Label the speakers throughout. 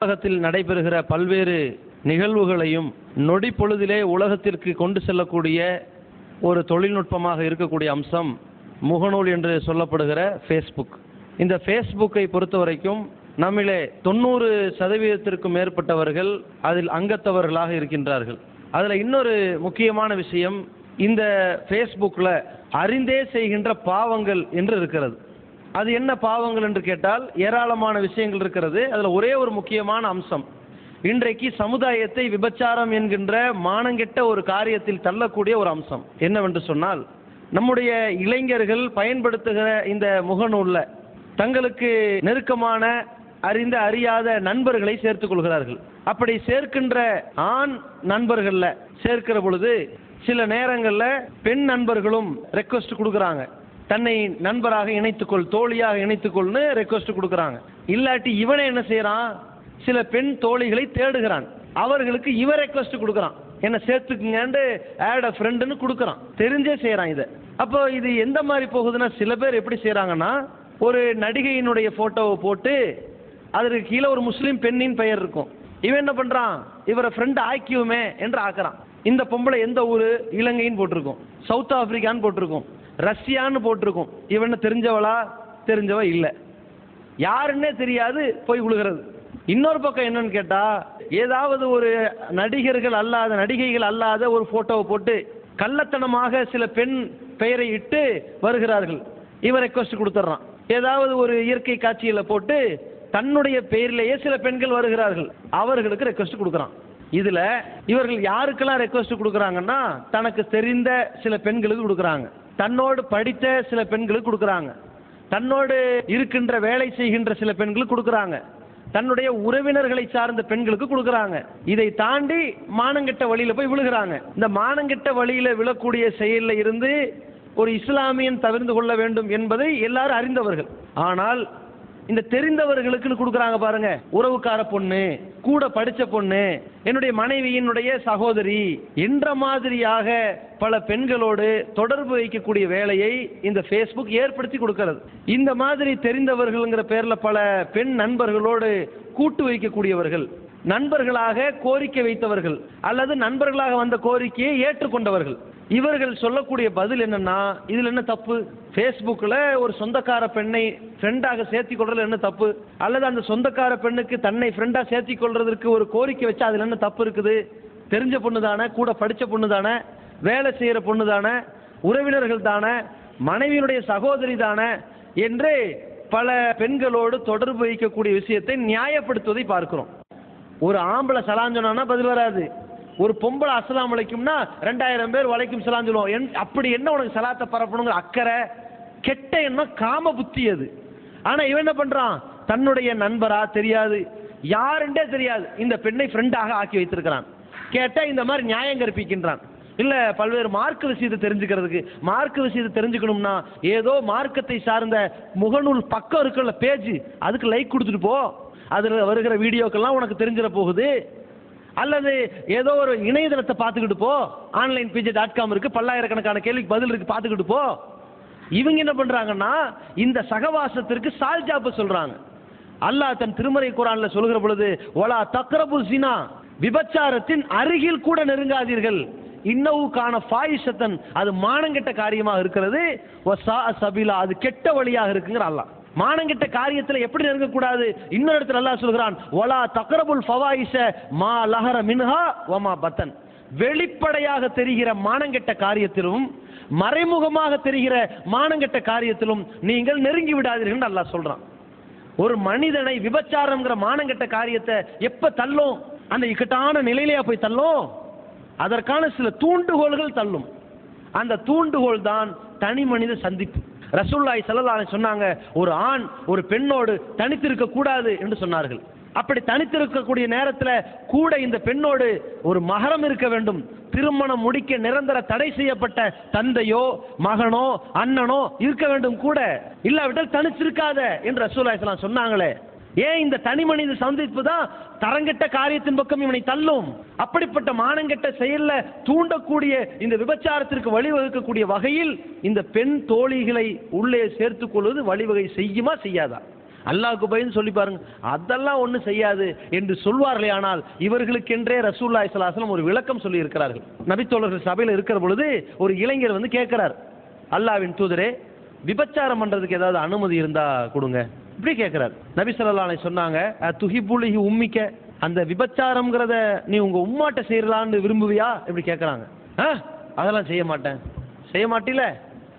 Speaker 1: உலகத்தில் நடைபெறுகிற பல்வேறு நிகழ்வுகளையும் நொடி பொழுதிலே உலகத்திற்கு கொண்டு செல்லக்கூடிய ஒரு தொழில்நுட்பமாக இருக்கக்கூடிய அம்சம் முகநூல் என்று சொல்லப்படுகிற ஃபேஸ்புக் இந்த ஃபேஸ்புக்கை பொறுத்த வரைக்கும் நம்மிலே தொண்ணூறு சதவீதத்திற்கும் மேற்பட்டவர்கள் அதில் அங்கத்தவர்களாக இருக்கின்றார்கள். அதில் இன்னொரு முக்கியமான விஷயம் இந்த ஃபேஸ்புக்கில் அறிந்தே செய்கின்ற பாவங்கள் என்று இருக்கிறது. அது என்ன பாவங்கள் என்று கேட்டால் ஏராளமான விஷயங்கள் இருக்கிறது. அதில் ஒரே ஒரு முக்கியமான அம்சம். இன்றைக்கு சமுதாயத்தை விபச்சாரம் என்கின்ற மானங்கெட்ட ஒரு காரியத்தில் தள்ளக்கூடிய ஒரு அம்சம். என்னவென்று சொன்னால் நம்முடைய இளைஞர்கள் பயன்படுத்துகிற இந்த முகநூலில் தங்களுக்கு நெருக்கமான அறிந்த அறியாத நண்பர்களை சேர்த்துக் கொள்கிறார்கள். அப்படி சேர்க்கின்ற ஆண் நண்பர்களில் சேர்க்கிற பொழுது சில நேரங்களில் பெண் நண்பர்களும் ரெக்வஸ்ட் கொடுக்குறாங்க. தன்னை நண்பராக இணைத்துக்கொள் தோழியாக இணைத்துக்கொள்னு ரெக்வஸ்ட் கொடுக்குறாங்க. இல்லாட்டி இவனை என்ன செய்கிறான் சில பெண் தோழிகளை தேடுகிறான். அவர்களுக்கு இவன் ரெக்வஸ்ட் கொடுக்குறான். என்ன சேர்த்துக்குங்கன்னு ஆட் அ ஃப்ரெண்டுன்னு கொடுக்குறான். தெரிஞ்சே செய்கிறான் இதை. அப்போ இது எந்த மாதிரி போகுதுன்னா சில பேர் எப்படி செய்கிறாங்கன்னா ஒரு நடிகையினுடைய ஃபோட்டோவை போட்டு அதற்கு கீழே ஒரு முஸ்லீம் பெண்ணின் பெயர் இருக்கும். இவன் என்ன பண்ணுறான் இவரை ஃப்ரெண்டு ஆக்கியுமே என்று ஆக்குறான். இந்த பொம்பளை எந்த ஊர்? இலங்கைன்னு போட்டிருக்கும். சவுத் ஆப்பிரிக்கான்னு போட்டிருக்கும். ரஷ்யான்னு போட்டிருக்கும். இவன் தெரிஞ்சவளா? தெரிஞ்சவ இல்லை. யாருன்னே தெரியாது போய் விழுகிறது இன்னொரு பக்கம் என்னன்னு கேட்டா ஏதாவது ஒரு நடிகர்கள் அல்லாத நடிகைகள் அல்லாத ஒரு போட்டோவை போட்டு கள்ளத்தனமாக சில பெண் பெயரை இட்டு வருகிறார்கள். இவன் ரெக்வஸ்ட் கொடுத்துட்றான். ஏதாவது ஒரு இயற்கை காட்சியில போட்டு தன்னுடைய பெயரிலேயே சில பெண்கள் வருகிறார்கள். அவர்களுக்கு ரெக்வஸ்ட் கொடுக்குறான். இதுல இவர்கள் யாருக்கெல்லாம் ரெக்வஸ்ட் கொடுக்குறாங்கன்னா தனக்கு தெரிந்த சில பெண்களுக்கு கொடுக்குறாங்க. தன்னோடு படித்த சில பெண்களுக்கு கொடுக்குறாங்க. தன்னோடு இருக்கின்ற வேலை செய்கின்ற சில பெண்களுக்கு கொடுக்குறாங்க. தன்னுடைய உறவினர்களை சார்ந்த பெண்களுக்கு கொடுக்குறாங்க. இதை தாண்டி மானங்கெட்ட வழியில போய் விழுகிறாங்க. இந்த மானங்கெட்ட வழியில விழக்கூடிய செயலில் இருந்து ஒரு இஸ்லாமியன் தவிர்ந்து கொள்ள வேண்டும் என்பதை எல்லாரும் அறிந்தவர்கள். ஆனால் இந்த தெரிந்தவர்களுக்குன்னு கொடுக்குறாங்க பாருங்க. உறவுக்கார பொண்ணு கூட படித்த பொண்ணு என்னுடைய மனைவியினுடைய சகோதரி என்ற மாதிரியாக பல பெண்களோடு தொடர்பு வைக்கக்கூடிய வேலையை இந்த ஃபேஸ்புக் ஏற்படுத்தி கொடுக்கிறது. இந்த மாதிரி தெரிந்தவர்கள்ங்கிற பேரில் பல பெண் நண்பர்களோடு கூட்டு வைக்கக்கூடியவர்கள். நண்பர்களாக கோரிக்கை வைத்தவர்கள் அல்லது நண்பர்களாக வந்த கோரிக்கையை ஏற்றுக்கொண்டவர்கள். இவர்கள் சொல்லக்கூடிய பதில் என்னன்னா இதுல என்ன தப்பு? ஃபேஸ்புக்கில் ஒரு சொந்தக்கார பெண்ணை ஃப்ரெண்டாக சேர்த்தி கொள்றதுல என்ன தப்பு? அல்லது அந்த சொந்தக்கார பெண்ணுக்கு தன்னை ஃப்ரெண்டாக சேர்த்தி கொள்றதற்கு ஒரு கோரிக்கை வச்சா அதில் என்ன தப்பு இருக்குது? தெரிஞ்ச பொண்ணு தானே கூட படித்த பொண்ணு தானே வேலை செய்கிற பொண்ணு தானே உறவினர்கள் தானே மனைவியினுடைய சகோதரி தானே என்று பல பெண்களோடு தொடர்பு வைக்கக்கூடிய விஷயத்தை நியாயப்படுத்துவதை பார்க்கிறோம். ஒரு ஆம்பளை சலான் சொன்னான்னா பதில் வராது. ஒரு பொம்பளை அஸ்லாம் வலைக்கும்னா ரெண்டாயிரம் பேர் வலைக்கும் சலான் சொல்லுவோம். என் அப்படி என்ன உனக்கு சலாத்தை பரப்பணுங்கிற அக்கறை? கெட்ட எண்ணம் காம புத்தி அது. ஆனால் இவன் என்ன பண்ணுறான் தன்னுடைய நண்பரா தெரியாது. யாருன்றே தெரியாது. இந்த பெண்ணை ஃப்ரெண்டாக ஆக்கி வைத்திருக்கிறான். கேட்டால் இந்த மாதிரி நியாயம் கற்பிக்கின்றான். இல்லை பல்வேறு மார்க்க விஷயத்தை தெரிஞ்சுக்கிறதுக்கு மார்க்க விஷயத்தை தெரிஞ்சுக்கணும்னா ஏதோ மார்க்கத்தை சார்ந்த முகநூல் பக்கம் இருக்குல்ல பேஜ் அதுக்கு லைக் கொடுத்துட்டு போ. அதில் வருகிற வீடியோக்கெல்லாம் உனக்கு தெரிஞ்சிட போகுது. அல்லது ஏதோ ஒரு இணையதளத்தை பார்த்துக்கிட்டு போ. ஆன்லைன் பிஜே டாட் காம் இருக்கு பல்லாயிரக்கணக்கான கேள்விக்கு பதில் இருக்குது பார்த்துக்கிட்டு போ. இவங்க என்ன பண்ணுறாங்கன்னா இந்த சகவாசத்திற்கு சால்ஜாப்பு சொல்கிறாங்க அல்லாஹ் தன் திருமறை குரானில் சொல்கிற பொழுது ஒலா தக்ரபு சினா விபச்சாரத்தின் அருகில் கூட நெருங்காதீர்கள். இன்னவுக்கான ஃபாயிஷத்தன் அது மானங்கெட்ட காரியமாக இருக்கிறது. ஒசா சபிலா. அது கெட்ட வழியாக இருக்குங்கிற அல்லாஹ். மானங்கெட்ட காரியத்தில் எப்படி நெருங்கக்கூடாது? இன்னொரு இடத்துல அல்லாஹ் சொல்கிறான் ஒலா தக்ரபுல் ஃபவாயிஷ மா லஹர மின்ஹா வமா பத்தன். வெளிப்படையாக தெரிகிற மானங்கெட்ட காரியத்திலும் மறைமுகமாக தெரிகிற மானங்கெட்ட காரியத்திலும் நீங்கள் நெருங்கி விடாதீர்கள் அல்லாஹ் சொல்றான். ஒரு மனிதனை விபச்சாரம்ங்கிற மானங்கெட்ட காரியத்தை எப்ப தள்ளும்? அந்த இக்கட்டான நிலையிலேயே போய் தள்ளும்? அதற்கான சில தூண்டுகோல்கள் தள்ளும். அந்த தூண்டுகோள் தான் தனி மனித சந்திப்பு. ரசூல்லாய் சல்லல்லாஹு சொன்னாங்க ஒரு ஆண் ஒரு பெண்ணோடு தனித்திருக்க கூடாது என்று சொன்னார்கள். அப்படி தனித்திருக்கக்கூடிய நேரத்தில் கூட இந்த பெண்ணோடு ஒரு மகரம் இருக்க வேண்டும். திருமணம் முடிக்க நிரந்தர தடை செய்யப்பட்ட தந்தையோ மகனோ அண்ணனோ இருக்க வேண்டும் கூட. இல்லாவிட்டால் தனிச்சிருக்காத என்று ரசூலாய் சொன்னாங்களே. ஏன் இந்த தனி மனித சந்திப்பு தான் தரங்கெட்ட காரியத்தின் பக்கம் இவனை தள்ளும்? அப்படிப்பட்ட மானங்கெட்ட செயல்ல தூண்டக்கூடிய இந்த விபச்சாரத்திற்கு வழிவகுக்கக்கூடிய வகையில் இந்த பெண் தோழிகளை உள்ளே சேர்த்துக் கொள்வது வழிவகை செய்யுமா செய்யாதா? அல்லாஹுக்கு பயன் சொல்லி பாருங்க. அதெல்லாம் ஒன்றும் செய்யாது என்று சொல்வார்களே ஆனால் இவர்களுக்கென்றே ரசூல்லா சலாஹலம் ஒரு விளக்கம் சொல்லி இருக்கிறார்கள் நபித்தோழர்கள் சபையில் இருக்கிற பொழுது ஒரு இளைஞர் வந்து கேட்கிறார். அல்லாவின் தூதரே விபச்சாரம் பண்றதுக்கு ஏதாவது அனுமதி இருந்தா கொடுங்க. இப்படி கேட்கிறார் நபி ஸல்லல்லாஹு சொன்னாங்க துஹிபுலிஹி உம்மிக்க அந்த விபச்சாரம்ங்கிறத நீ உங்க உம்மாட்ட செய்யலான்னு விரும்புவியா? இப்படி கேட்கறாங்க ஆ அதெல்லாம் செய்ய மாட்டேன். செய்ய மாட்டில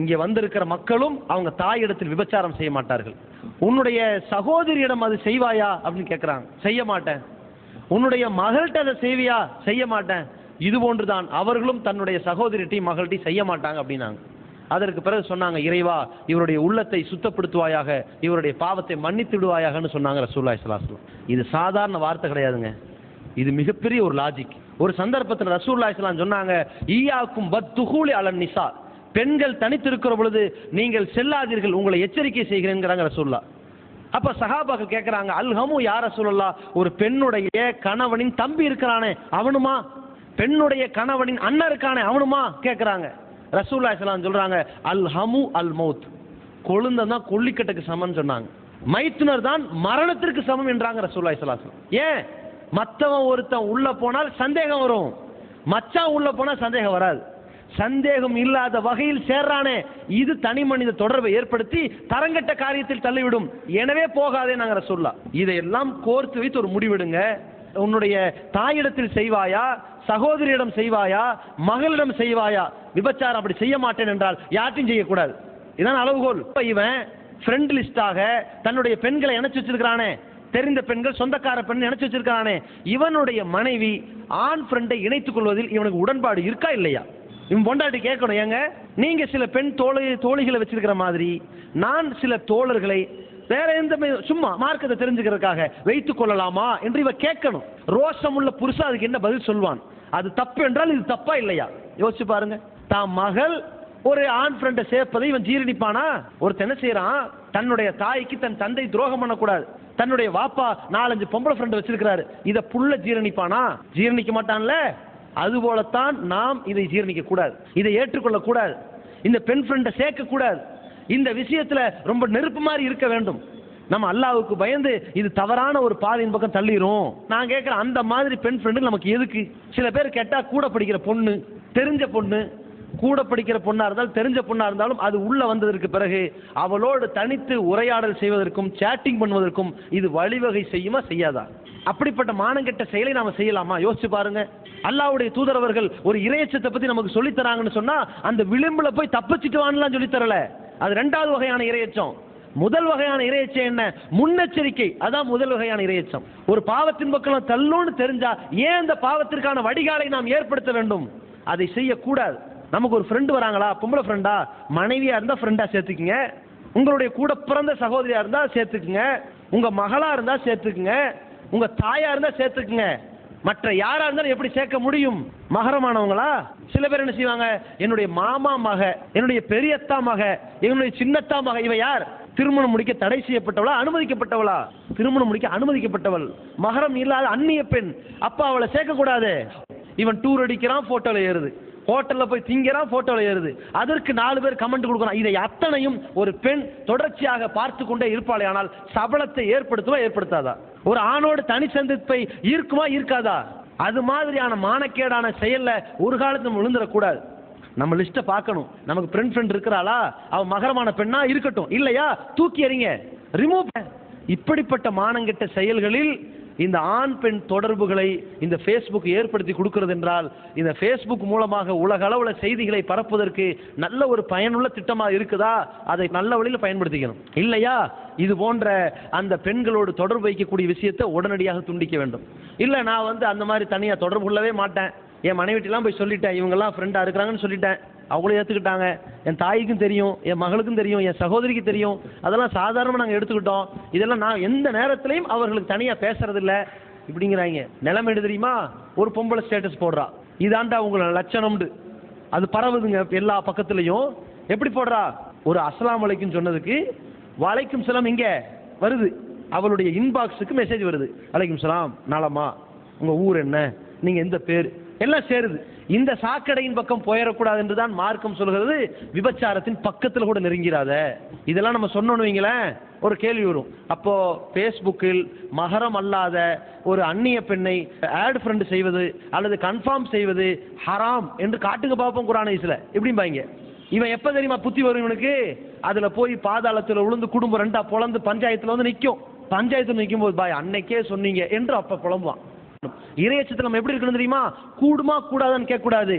Speaker 1: இங்கே வந்திருக்கிற மக்களும் அவங்க தாயிடத்தில் விபச்சாரம் செய்ய மாட்டார்கள். உன்னுடைய சகோதரியிடம் அது செய்வாயா? அப்படின்னு கேட்கறாங்க செய்ய மாட்டேன். உன்னுடைய மகள்கிட்ட அதை செய்வியா? செய்ய மாட்டேன். இது போன்றுதான் அவர்களும் தன்னுடைய சகோதரிட்டையும் மகள்கிட்டையும் செய்ய மாட்டாங்க அப்படின்னாங்க. அதற்கு பிறகு சொன்னாங்க இறைவா இவருடைய உள்ளத்தை சுத்தப்படுத்துவாயாக இவருடைய பாவத்தை மன்னித்து விடுவாயாகன்னு சொன்னாங்க ரசூல்லாய் சலாஸ்லாம் இது சாதாரண வார்த்தை கிடையாதுங்க. இது மிகப்பெரிய ஒரு லாஜிக் ஒரு சந்தர்ப்பத்தில் ரசூல்லாய் சலாம் சொன்னாங்க ஈயாக்கும் பத் துகூலி அலன் நிசா. பெண்கள் தனித்திருக்கிற பொழுது நீங்கள் செல்லாதீர்கள் உங்களை எச்சரிக்கை செய்கிறேங்கிறாங்க ரசூல்லா அப்ப சகாபாக்கள் கேட்கிறாங்க அல்ஹமு யார சொல்லலாம் ஒரு பெண்ணுடைய கணவனின் தம்பி இருக்கிறானே அவனுமா? பெண்ணுடைய கணவனின் அண்ணன் இருக்கானே அவனுமா? கேட்கிறாங்க ரசூல்லா இஸ்லாம் சொல்றாங்க அல் ஹமு அல் மௌத் கொழுந்தன் தான் கொல்லிக்கட்டுக்கு சமம்னு சொன்னாங்க. மைத்துனர் தான் மரணத்திற்கு சமம் என்றாங்க ரசூல்லா இஸ்லாம் ஏன்? மத்தவன் ஒருத்தன் உள்ள போனால் சந்தேகம் வரும். மச்சான் உள்ள போனால் சந்தேகம் வராது. சந்தேகம் இல்லாத வகையில் சேர்றானே. இது தனி மனித தொடர்பை ஏற்படுத்தி தரங்கட்ட காரியத்தில் தள்ளிவிடும். எனவே போகாதே நாங்கள் சொல்லலாம் இதையெல்லாம் கோர்த்து வைத்து ஒரு முடிவெடுங்க. உன்னுடைய தாயிடத்தில் செய்வாயா? சகோதரியிடம் செய்வாயா? மகளிடம் செய்வாயா? விபச்சாரம் அப்படி செய்ய மாட்டேன் என்றால் யார்ட்டையும் செய்யக்கூடாது. இதான் அளவுகோல். இப்போ இவன் ஃப்ரெண்ட் லிஸ்டாக தன்னுடைய பெண்களை இணைச்சு வச்சிருக்கிறானே. தெரிந்த பெண்கள் சொந்தக்கார பெண் இணைச்சு வச்சிருக்கானே இவனுடைய மனைவி ஆண் ஃப்ரெண்டை இணைத்துக் கொள்வதில் இவனுக்கு உடன்பாடு இருக்கா இல்லையா? இவன் பொண்டாட்டி கேட்கணும் ஏங்க? நீங்க சில பெண் தோழி தோழிகளை வச்சிருக்கிற மாதிரி நான் சில தோழர்களை வேற எந்த சும்மா மார்க்கத்தை தெரிஞ்சுக்கிறதுக்காக வைத்துக் கொள்ளலாமா என்று இவ கேட்கணும். ரோஷம் உள்ள புருஷன் அதுக்கு என்ன பதில் சொல்வான்? அது தப்பு என்றால் இது தப்பா இல்லையா? யோசிச்சு பாருங்க. தான் மகள் ஒரு ஆண் ஃப்ரெண்டை சேர்ப்பதை இவன் ஜீரணிப்பானா? ஒருத்தன் என்ன செய்யறான் தன்னுடைய தாய்க்கு தன் தந்தை துரோகம் பண்ணக்கூடாது. தன்னுடைய வாப்பா நாலஞ்சு பொம்பளை ஃப்ரெண்ட் வச்சிருக்கிறாரு. இதை புள்ள ஜீரணிப்பானா? ஜீரணிக்க மாட்டான்ல? அதுபோலத்தான் நாம் இதை ஜீரணிக்க கூடாது இதை ஏற்றுக்கொள்ள கூடாது இந்த பெண் ஃப்ரெண்டை சேர்க்க கூடாது இந்த விஷயத்துல ரொம்ப நெருப்பு மாதிரி இருக்க வேண்டும். நம்ம அல்லாவுக்கு பயந்து இது தவறான ஒரு பாதையின் பக்கம் தள்ளிரும். நான் கேட்கிறேன் அந்த மாதிரி பெண் ஃப்ரெண்டு நமக்கு எதுக்கு? சில பேர் கேட்டால் கூட படிக்கிற பொண்ணு தெரிஞ்ச பொண்ணு கூட படிக்கிற பொண்ணா இருந்தாலும் தெரிஞ்ச பொண்ணா இருந்தாலும் அது உள்ள வந்ததற்கு பிறகு அவளோடு தனித்து உரையாடல் செய்வதற்கும் சேட்டிங் பண்ணுவதற்கும் இது வழிவகை செய்யுமா செய்யாதா? அப்படிப்பட்ட மானங்கெட்ட செயலை நாம செய்யலாமா? யோசிச்சு பாருங்க. அல்லாஹ்வுடைய தூதரவர்கள் ஒரு இறையச்சத்தை பத்தி நமக்கு சொல்லித்தராங்கன்னு சொன்னால் சொன்னா அந்த விளிம்புல போய் தப்பிச்சிட்டு வான்லாம் சொல்லித்தரல அது ரெண்டாவது வகையான இறையச்சம் முதல் வகையான இறையச்சம் என்ன? முன்னெச்சரிக்கை. அதான் முதல் வகையான இறையச்சம் ஒரு பாவத்தின் பக்கம் தள்ளுன்னு தெரிஞ்சா ஏன் அந்த பாவத்திற்கான வடிகாலை நாம் ஏற்படுத்த வேண்டும்? அதை செய்யக்கூடாது. நமக்கு ஒரு ஃப்ரெண்டு வராங்களா? பொம்பளை ஃப்ரெண்டா மனைவியா இருந்தா ஃப்ரெண்டா சேர்த்துக்குங்க. உங்களுடைய கூட பிறந்த சகோதரியா இருந்தா சேர்த்துக்குங்க. உங்க மகளா இருந்தா சேர்த்துக்குங்க. உங்க தாயா இருந்தா சேர்த்துக்குங்க. மற்ற யாரா இருந்தாலும் எப்படி சேர்க்க முடியும்? மகரமானவங்களா? சில பேர் என்ன செய்வாங்க? என்னுடைய மாமா மக என்னுடைய பெரியத்தா மக என்னுடைய சின்னத்தா மக இவ யார்? திருமணம் முடிக்க தடை செய்யப்பட்டவளா? அனுமதிக்கப்பட்டவளா? திருமணம் முடிக்க அனுமதிக்கப்பட்டவள். மகரம் இல்லாத அந்நிய பெண் அப்ப அவளை சேர்க்க கூடாது இவன் டூர் அடிக்கிறான் போட்டோல ஏறுது. ஹோட்டலில் போய் திங்கிறான் ஃபோட்டோவில் ஏறுது. அதற்கு நாலு பேர் கமெண்ட் கொடுக்குறான் இதை அத்தனையும் ஒரு பெண் தொடர்ச்சியாக பார்த்து கொண்டே இருப்பாளே ஆனால் சபலத்தை ஏற்படுத்துவா ஏற்படுத்தாதா? ஒரு ஆணோடு தனி சந்திப்பை ஈர்க்குமா ஈர்க்காதா? அது மாதிரியான மானக்கேடான செயலில் ஒரு காலத்தில் விழுந்துடக்கூடாது. நம்ம லிஸ்ட்டை பார்க்கணும். நமக்கு ஃப்ரெண்ட் ஃப்ரெண்ட் இருக்கிறாளா? அவ மகரமான பெண்ணா இருக்கட்டும். இல்லையா? தூக்கி எறிங்க. ரிமூவ் இப்படிப்பட்ட மானங்கிட்ட செயல்களில் இந்த ஆண் பெண் தொடர்புகளை இந்த ஃபேஸ்புக் ஏற்படுத்தி கொடுக்கிறது என்றால் இந்த ஃபேஸ்புக் மூலமாக உலக அளவில் செய்திகளை பரப்புவதற்கு நல்ல ஒரு பயனுள்ள திட்டமாக இருக்குதா? அதை நல்ல வழியில் பயன்படுத்திக்கணும். இல்லையா? இது போன்ற அந்த பெண்களோடு தொடர்பு வைக்கக்கூடிய விஷயத்தை உடனடியாக துண்டிக்க வேண்டும். இல்லை நான் வந்து அந்த மாதிரி தனியாக தொடர்பு கொள்ளவே மாட்டேன். என் மனைவிட்டெல்லாம் போய் சொல்லிட்டேன். இவங்கெல்லாம் ஃப்ரெண்டாக இருக்கிறாங்கன்னு சொல்லிட்டேன். அவங்களும் ஏற்றுக்கிட்டாங்க என் தாய்க்கும் தெரியும் என் மகளுக்கும் தெரியும் என் சகோதரிக்கு தெரியும். அதெல்லாம் சாதாரணமாக நாங்கள் எடுத்துக்கிட்டோம். இதெல்லாம் நான் எந்த நேரத்திலையும் அவர்களுக்கு தனியாக பேசுறதில்ல. இப்படிங்கிறாங்க. நிலைமை தெரியுமா? ஒரு பொம்பளை ஸ்டேட்டஸ் போடுறா. இதாண்டா உங்களோட லட்சணம்னு. அது பரவுதுங்க எல்லா பக்கத்துலையும். எப்படி போடுறா? ஒரு அஸ்லாம் வலைக்கும் சொன்னதுக்கு வலைக்கும் சலாம் இங்கே வருது. அவளுடைய இன்பாக்ஸுக்கு மெசேஜ் வருது. வலைக்கும் சலாம் நலமா? உங்கள் ஊர் என்ன? நீங்கள் எந்த பேர்? எல்லாம் சேருது. இந்த சாக்கடையின் பக்கம் போயிடக்கூடாது என்று தான் மார்க்கம் சொல்கிறது. விபச்சாரத்தின் பக்கத்தில் கூட நெருங்கிறாத. இதெல்லாம் நம்ம சொன்னோன்னு வைங்களேன் ஒரு கேள்வி வரும். அப்போ ஃபேஸ்புக்கில் மகரம் அல்லாத ஒரு அந்நிய பெண்ணை ஆட் ஃப்ரெண்ட் செய்வது அல்லது கன்ஃபார்ம் செய்வது ஹராம் என்று காட்டுங்க பார்ப்போம் குரானைஸ்ல எப்படிம்பாங்க? இவன் எப்போ தெரியுமா புத்தி வரும் இவனுக்கு? அதில் போய் பாதாளத்தில் விழுந்து குடும்பம் ரெண்டா பொழந்து பஞ்சாயத்தில் வந்து நிற்கும் பஞ்சாயத்தில் நிற்கும் போது பாய் அன்னைக்கே சொன்னீங்க என்று அப்போ புலம்புவான். இறையச்சத்தில் நம்ம எப்படி இருக்கணும் தெரியுமா? கூடுமா கூடாதான்னு கேட்கக்கூடாது.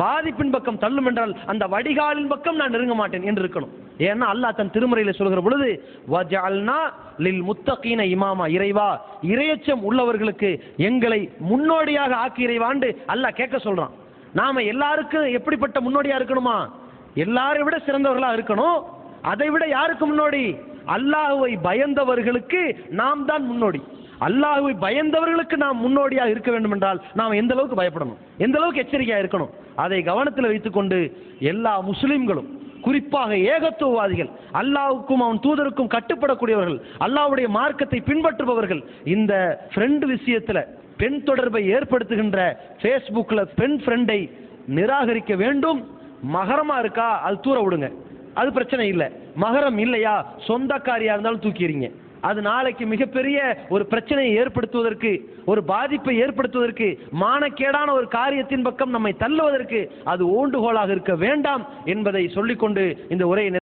Speaker 1: பாதிப்பின் பக்கம் தள்ளும் என்றால் அந்த வடிகாலின் பக்கம் நான் நெருங்க மாட்டேன் என்று இருக்கணும். ஏன்னா அல்லாஹ் தன் திருமுறையில் சொல்கிற பொழுது வஜால்னா லில் முத்தகீன இமாமா இறைவா இரையச்சம் உள்ளவர்களுக்கு எங்களை முன்னோடியாக ஆக்கி இறைவாண்டு அல்லாஹ் கேட்க சொல்றான். நாம எல்லாருக்கும் எப்படிப்பட்ட முன்னோடியா இருக்கணுமா? எல்லாரை விட சிறந்தவர்களா இருக்கணும். அதை விட யாருக்கு முன்னோடி? அல்லாஹுவை பயந்தவர்களுக்கு நாம் தான் முன்னோடி. அல்லாஹுவை பயந்தவர்களுக்கு நாம் முன்னோடியாக இருக்க வேண்டும் என்றால் நாம் எந்த அளவுக்கு பயப்படணும்? எந்த அளவுக்கு எச்சரிக்கையா இருக்கணும்? அதை கவனத்தில் வைத்துக்கொண்டு எல்லா முஸ்லிம்களும் குறிப்பாக ஏகத்துவவாதிகள் அல்லாவுக்கும் அவன் தூதருக்கும் கட்டுப்படக்கூடியவர்கள் அல்லாவுடைய மார்க்கத்தை பின்பற்றுபவர்கள் இந்த ஃப்ரெண்டு விஷயத்தில் பெண் தொடர்பை ஏற்படுத்துகின்ற ஃபேஸ்புக்கில் பெண் ஃப்ரெண்டை நிராகரிக்க வேண்டும். மகரமா இருக்கா? அது தூர விடுங்க. அது பிரச்சனை இல்லை. மகரம் இல்லையா? சொந்தக்காரியாக இருந்தாலும் தூக்கிறீங்க அது நாளைக்கு மிகப்பெரிய ஒரு பிரச்சனையை ஏற்படுத்துவதற்கு ஒரு பாதிப்பை ஏற்படுத்துவதற்கு மானக்கேடான ஒரு காரியத்தின் பக்கம் நம்மை தள்ளுவதற்கு அது ஓண்டுகோலாக இருக்க வேண்டாம் என்பதை சொல்லிக்கொண்டு இந்த உரையை